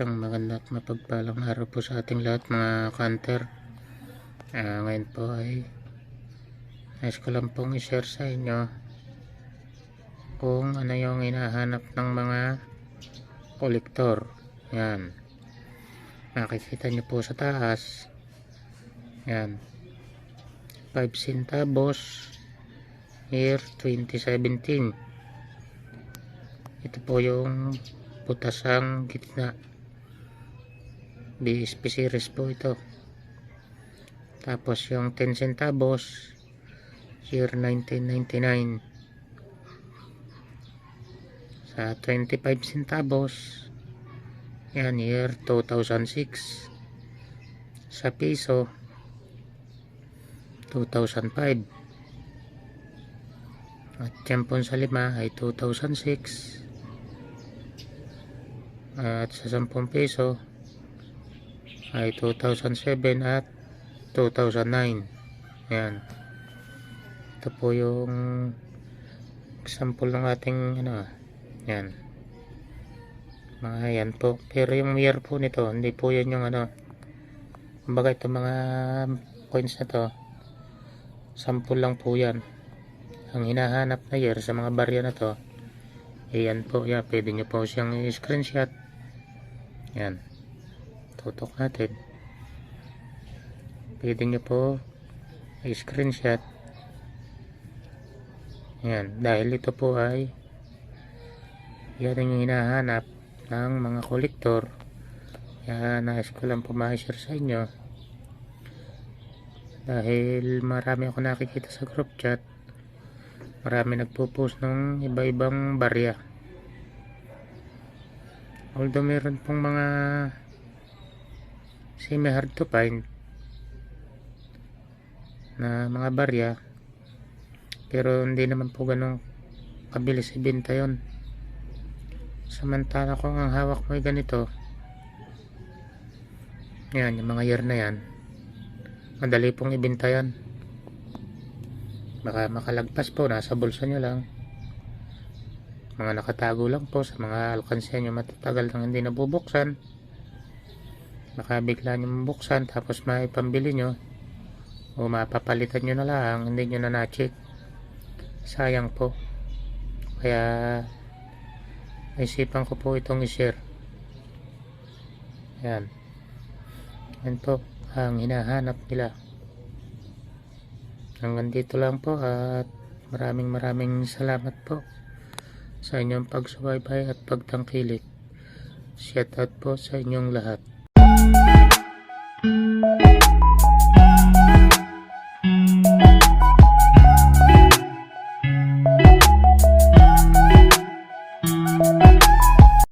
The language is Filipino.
at mapagpalang araw po sa ating lahat mga kanter. Ah, ngayon po ay nais ko lang pong i-share sa inyo kung ano yung hinahanap ng mga kolektor. Yan. Makikita nyo po sa taas. Yan. 5 centavos year 2017. Ito po yung butasang gitna. BSP series po ito. Tapos yung 10 centavos year 1999. Sa 25 centavos yan year 2006. Sa piso 2005. At tiyempon sa lima ay 2006. At sa 10 piso ay 2007 at 2009. Yan. Ito po yung example ng ating ano. Yan. Mga yan po. Pero yung year po nito, hindi po yan yung ano. Kumbaga ito mga coins na to. Sample lang po yan. Ang hinahanap na year sa mga barya na to. Ayan po. Yan. Pwede nyo po siyang i-screenshot. Yan. Tutok natin. Pwede nyo po i-screenshot. Yan. Dahil ito po ay yan ang hinahanap ng mga kolektor. Yan. Nais ko lang po ma-share sa inyo. Dahil marami ako nakikita sa group chat. Marami nagpo-post ng iba-ibang barya. Although meron pong mga semi hard to find na mga barya. Pero hindi naman po ganun kabilis ibenta yon samantala kung ang hawak mo ay ganito yan yung mga year na yan madali pong ibenta yan baka makalagpas po nasa bulsa nyo lang. Mga nakatago lang po sa mga alkansya nyo matatagal nang hindi nabubuksan baka bigla nyo mabuksan tapos maipambili nyo o mapapalitan nyo na lang hindi nyo na na-check. Sayang po. Kaya naisipan ko po itong i-share. Yan yan po ang hinahanap nila. Hanggang dito lang po at maraming maraming salamat po sa inyong pagsubaybay at pagtangkilik. Shout out po sa inyong lahat Música